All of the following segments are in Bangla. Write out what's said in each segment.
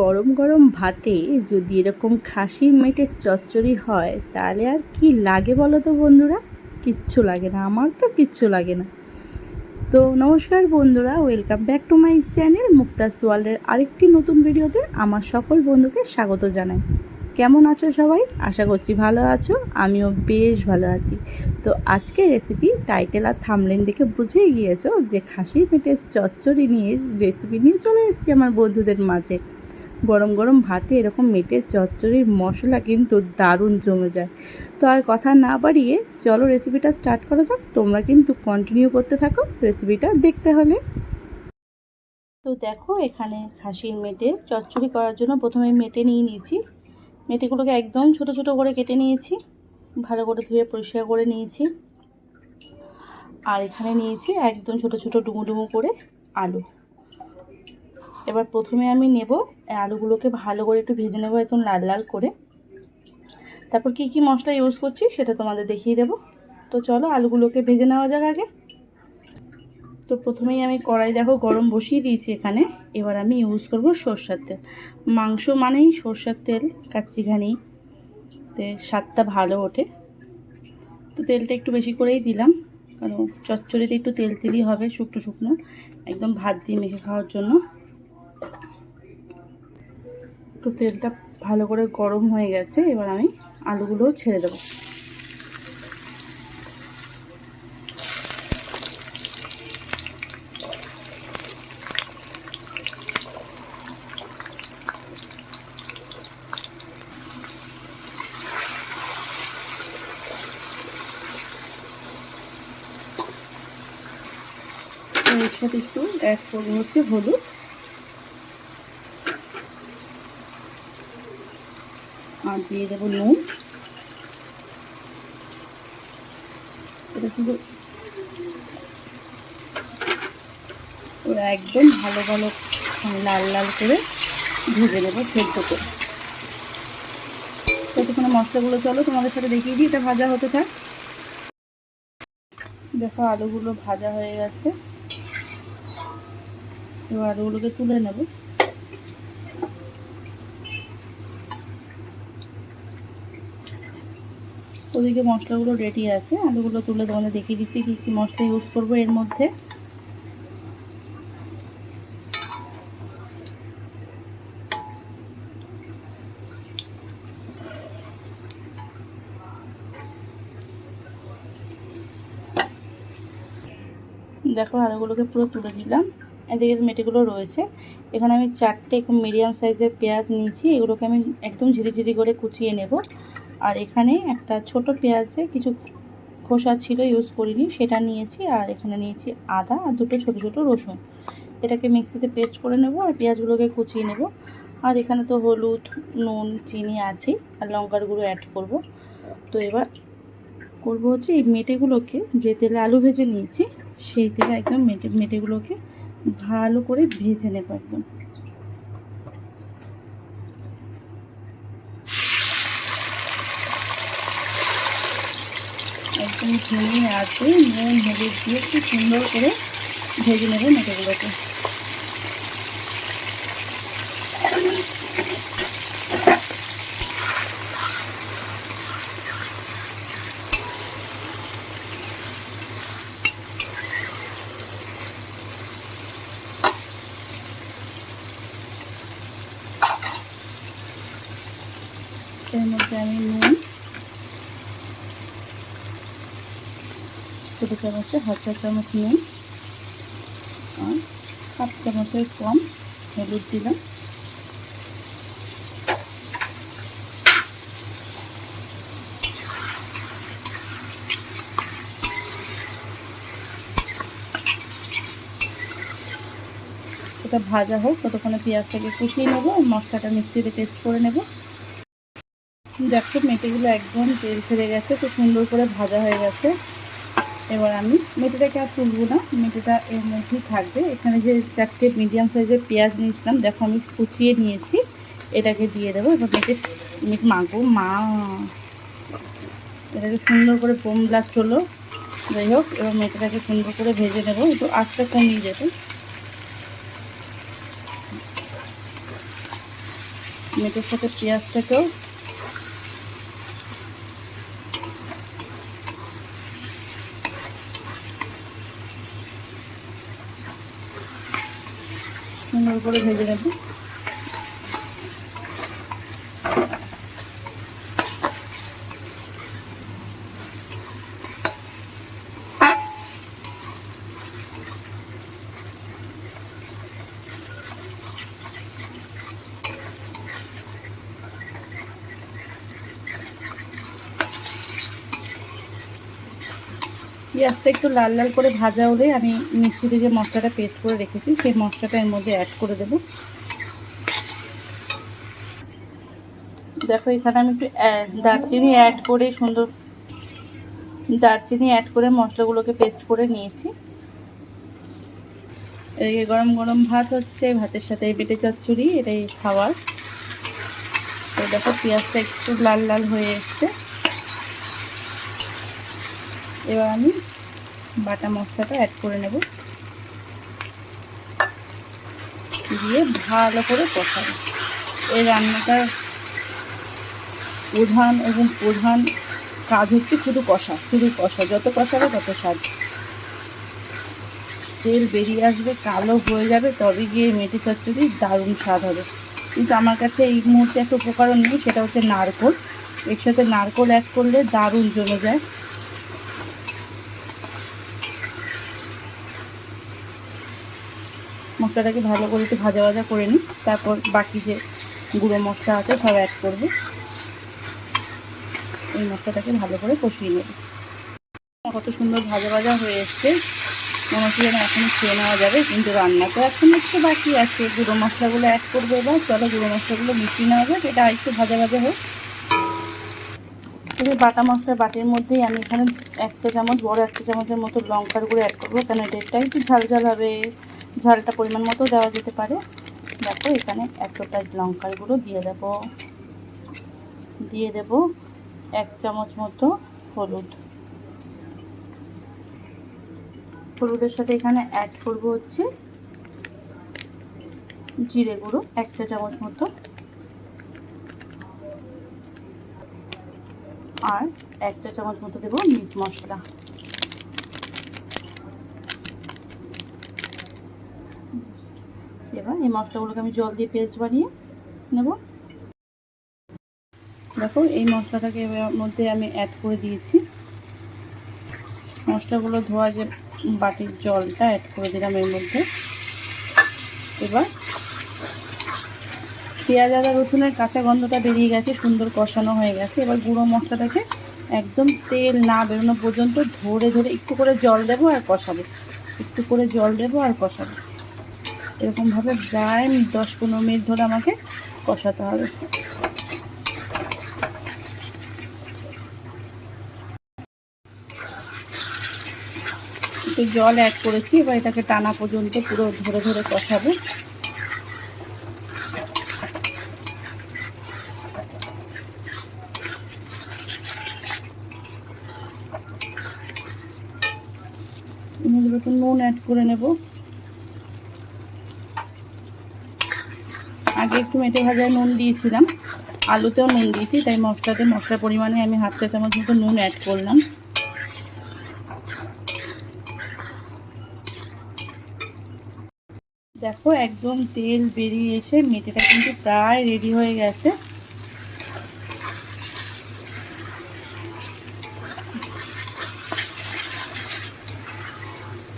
গরম গরম ভাতে যদি এরকম খাসির মেটের চচ্চড়ি হয়, তাহলে আর কি লাগে বলো তো বন্ধুরা? কিচ্ছু লাগে না, আমার তো কিচ্ছু লাগে না। তো নমস্কার বন্ধুরা welcome back to my channel Mukta's ওয়ার্ল্ডের আরেকটি নতুন ভিডিওতে আমার সকল বন্ধুকে স্বাগত জানাই। কেমন আছো সবাই? আশা করছি ভালো আছো, আমিও বেশ ভালো আছি। তো আজকে রেসিপি টাইটেল আর থামলেন দেখে বুঝেই গিয়েছো যে খাসির পেটের চচ্চড়ি নিয়ে রেসিপি নিয়ে চলে এসেছি আমার বন্ধুদের মাঝে। গরম গরম ভাতে এরকম মেটের চচ্চড়ির মশলা কিন্তু দারুণ জমে যায়। তো আর কথা না বাড়িয়ে চলো রেসিপিটা স্টার্ট করা যাক। তোমরা কিন্তু কন্টিনিউ করতে থাকো। রেসিপিটা দেখতে হলে। তো দেখো এখানে খাসির মেটে চচ্চড়ি করার জন্য প্রথমে মেটে নিয়ে নিয়েছি। মেটেগুলোকে একদম ছোট ছোট করে কেটে নিয়েছি। ভালো করে ধুয়ে পরিষ্কার করে নিয়েছি। আর এখানে নিয়েছি একদম ছোট ছোট ডুমো ডুমো করে আলু। এবার প্রথমে আমি নেব আলুগুলোকে ভালো করে একটু ভেজে নেব একদম লাল লাল করে। তারপর কি কি মশলা ইউজ করছি সেটা তোমাদের দেখিয়ে দেবো। তো চলো আলুগুলোকে ভেজে নেওয়া যাক আগে। তো প্রথমেই আমি কড়াই দেখো গরম বসিয়ে দিয়েছি এখানে। এবার আমি ইউজ করব সর্ষার তেল। মাংস মানেই সর্ষার তেল কাচ্চিঘানি তে স্বাদটা ভালো ওঠে। তো তেলটা একটু বেশি করেই দিলাম। কারণ চচ্চড়িতে একটু তেল তেলই হবে শুকনো শুকনো। একদম ভাত দিয়ে মেখে খাওয়ার জন্য। তো তেলটা ভালো করে গরম হয়ে গেছে, এবার আমি আলুগুলোও ছেড়ে দেবো। এর সাথে একটু এক করব হচ্ছে হলুদ। আর দিয়ে দেবো নুন। এটা কিন্তু ওরা একদম ভালো ভালো লাল লাল করে ভেজে নেব সেদ্ধ করে। ততক্ষণে মশলাগুলো চলো, তোমাদের সাথে দেখিয়ে দিই, এটা ভাজা হতে থাক। দেখো আলুগুলো ভাজা হয়ে গেছে। এবার আলুগুলোকে তুলে নেব। ওদিকে মশলাগুলো রেডি আছে। আলুগুলো তুলে তোমাদের দেখিয়ে দিচ্ছি কী কী মশলা ইউজ করব এর মধ্যে। দেখো আলুগুলোকে পুরো তুলে দিলাম এদিকে মেটেগুলো রয়েছে, এখানে আমি চারটে মিডিয়াম সাইজের পেঁয়াজ নিয়েছি, এগুলোকে আমি একদম ঝিরিঝিরি করে কুচিয়ে নেব। আর এখানে একটা ছোট পেঁয়াজে কিছু খোসা ছিল ইউজ করিনি, সেটা নিয়েছি, আর এখানে নিয়েছি আদা আর দুটো ছোট ছোট রসুন। এটাকে মিক্সিতে পেস্ট করে নেব আর পেঁয়াজগুলোকে কুচিয়ে নেব। আর এখানে তো হলুদ, নুন, চিনি আছে আর লঙ্কার গুঁড়ো অ্যাড করব। তো এবার করব হচ্ছে এই মেটেগুলোকে, যে তেলে আলু ভেজে নিয়েছি, সেই তেলে একদম মেটে, মেটেগুলোকে ভালো করে ভেজে নেব একদম। একদম ঝিমিয়ে আছে, নুন, হলুদ দিয়ে খুব সুন্দর করে ভেজে নেবেন মেটেগুলোকে এর মধ্যে আমি নুন ছোটো চামচে হাফ চা চামচ নুন আর হাফ চামচের কম হলুদ দিলাম। এটা ভাজা হোক, ততক্ষণে পেঁয়াজটাকে কুচিয়ে নেব, মশলাটা মিক্সিতে পেস্ট করে নেব। দেখো মেটেগুলো একদম তেল ছেড়ে গেছে, খুব সুন্দর করে ভাজা হয়ে গেছে। এবার আমি মেটেটাকে আর তুলবো না, মেটেটা এর মধ্যেই থাকবে। এখানে যে চারটে মিডিয়াম সাইজের পেঁয়াজ নিয়েছিলাম, দেখো আমি কুচিয়ে নিয়েছি, এটাকে দিয়ে দেবো। এবার মেটে, মেট মাগো মা। এটাকে সুন্দর করে বোম ব্লাস্ট হলো, যাই হোক, এবার মেটেটাকে সুন্দর করে ভেজে নেব, একটু আস্তে কমিয়ে যেতে মেটের সাথে পেঁয়াজটাকেও সুন্দর করে ভেজে নেব। পেঁয়াজটা একটু লাল লাল করে ভাজা হলে আমি মিক্সিতে যে মশলাটা পেস্ট করে রেখেছি, সেই মশলাটা এর মধ্যে অ্যাড করে দেব। দেখো, এখানে আমি একটু দারচিনি অ্যাড করে সুন্দর দারচিনি অ্যাড করে মশলাগুলোকে পেস্ট করে নিয়েছি। এদিকে গরম গরম ভাত হচ্ছে, ভাতের সাথে বেটে চচ্চড়ি, এটাই খাওয়ার। তো দেখো, পেঁয়াজটা একটু লাল লাল হয়ে এসছে। এবার আমি বাটা মশলাটা অ্যাড করে নেব। দিয়ে ভালো করে কষাবো। এই রান্নাটার প্রধান এবং প্রধান কাজ হচ্ছে শুধু কষা শুধু কষা। যত কষাবে তত স্বাদ। তেল বেরিয়ে আসবে, কালো হয়ে যাবে, তবে গিয়ে মেটি চচ্চড়ি দারুণ স্বাদ হবে। কিন্তু আমার কাছে এই মুহূর্তে একটা উপকরণ নেই, সেটা হচ্ছে নারকোল। এর সাথে নারকোল অ্যাড করলে দারুণ জমে যায়। মশলাটাকে ভালো করে একটু ভাজা ভাজা করে নিই। তারপর বাকি যে গুঁড়ো মশলা আছে সব অ্যাড করব। এই মশলাটাকে ভালো করে কষিয়ে নেব। কত সুন্দর ভাজা ভাজা হয়ে এসছে। মনে হচ্ছে যেন এখন খেয়ে নেওয়া যাবে, কিন্তু রান্না তো এখন একটু বাকি আছে। গুঁড়ো মশলাগুলো অ্যাড করব এবার। চলো গুঁড়ো মশলাগুলো মিশিয়ে নেওয়া যাক। এটা একটু ভাজা ভাজা হোক। এই বাটা মশলার বাটির মধ্যেই আমি এখানে একটা চামচ, বড় একটা চামচের মতো লঙ্কার গুঁড়ো অ্যাড করব। কেন এটা একটু ঝাল ঝাল হবে। ঝালটা পরিমাণ মতো দেওয়া যেতে পারে। দেখো, এখানে এতটা লঙ্কার গুঁড়ো দিয়ে দেব। দিয়ে দেব এক চামচ মতো হলুদ। হলুদের সাথে এখানে অ্যাড করব হচ্ছে জিরে গুঁড়ো, এক চা চামচ মতো। আর এক চা চামচ মতো দেবো মিট মশলা। এবার এই মশলাগুলোকে আমি জল দিয়ে পেস্ট বানিয়ে নেব। দেখো, এই মশলাটাকে মধ্যে আমি অ্যাড করে দিয়েছি। মশলাগুলো ধোয়া যে বাটির জলটা অ্যাড করে দিলাম এর মধ্যে। এবার পেঁয়াজ, আদা, রসুনের কাঁচা গন্ধটা বেরিয়ে গেছে, সুন্দর কষানো হয়ে গেছে। এবার গুঁড়ো মশলাটাকে একদম তেল না বেরোনো পর্যন্ত ধরে ধরে একটু করে জল দেবো আর কষাবো। একটু করে জল দেবো আর কষাবো। এরকমভাবে প্রায় দশ পনেরো মিনিট ধরে আমাকে কষাতে হবে। জল অ্যাড করেছি, এবার এটাকে টানা পর্যন্ত পুরো ধরে ধরে কষাবো। নুন অ্যাড করে নেব। আগে একটু মেটে ভাজায় নুন দিয়েছিলাম। আলুতেও নুন দিয়েছি, তাই মশলাতে মশলার পরিমাণে আমি হাফ চা চামচ মতো নুন অ্যাড করলাম। দেখো একদম তেল বেরিয়ে এসে মেটেটা কিন্তু প্রায় রেডি হয়ে গেছে।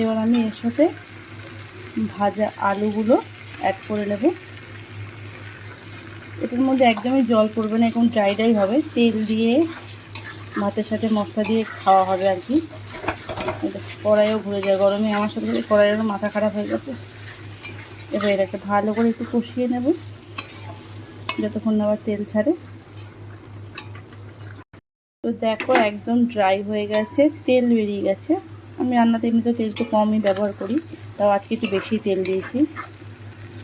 এবার আমি এর সাথে ভাজা আলুগুলো অ্যাড করে নেব। এটার মধ্যে একদমই জল পড়বে না, এখন ড্রাই ড্রাই হবে। তেল দিয়ে, ভাতের সাথে মশলা দিয়ে খাওয়া হবে আর কি। কড়াইও ঘুরে যায়, গরমে আমার সাথে কড়াইয়েরও মাথা খারাপ হয়ে গেছে। এবার এটাকে ভালো করে একটু কষিয়ে নেব, যতক্ষণ আবার তেল ছাড়ে। তো দেখো, একদম ড্রাই হয়ে গেছে, তেল বেরিয়ে গেছে। আমি রান্নাতে এমনিতে তেল তো কমই ব্যবহার করি, তাও আজকে একটু বেশি তেল দিয়েছি।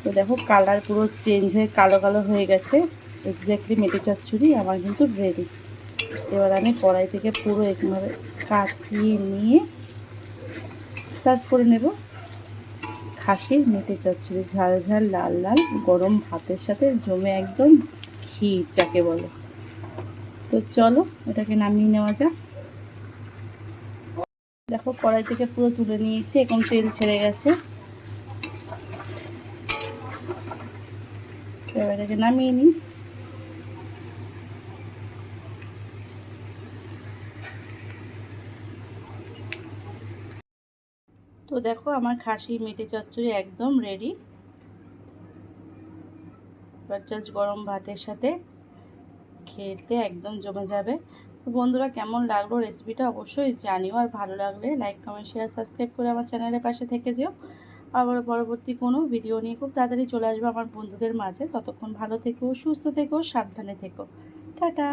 তো দেখো কালার পুরো চেঞ্জ হয়ে, কালো কালো হয়ে গেছে। এক্স্যাক্টলি মেটে চচ্চড়ি, আমার কিন্তু রেডি এবার আমি কড়াই থেকে পুরো এরকমভাবে কাচিয়ে নিয়ে সার্ভ করে নেব। খাসির মেটে চচ্চড়ি, ঝাল ঝাল, লাল লাল, গরম ভাতের সাথে জমে একদম ক্ষীর যাকে বলে। তো চলো, এটাকে নামিয়ে নেওয়া যাক। দেখো কড়াই থেকে পুরো তুলে নিয়েছি, এখন তেল ছেড়ে গেছে। নিই তো দেখো আমার খাসি মেটে চচ্চড়ি একদম রেডি গরম ভাতের সাথে খেতে একদম জমে যাবে। তো বন্ধুরা কেমন লাগল রেসিপিটা অবশ্যই জানিও, আর ভালো লাগলে লাইক কমেন্ট শেয়ার সাবস্ক্রাইব করে আমার চ্যানেলের পাশে থেকে যেও। আবার পরবর্তী কোনো ভিডিও নিয়ে খুব তাড়াতাড়ি চলে আসব আমার বন্ধুদের মাঝে। ততক্ষণ ভালো থেকো, সুস্থ থেকো, সাবধানে থেকো। টাটা!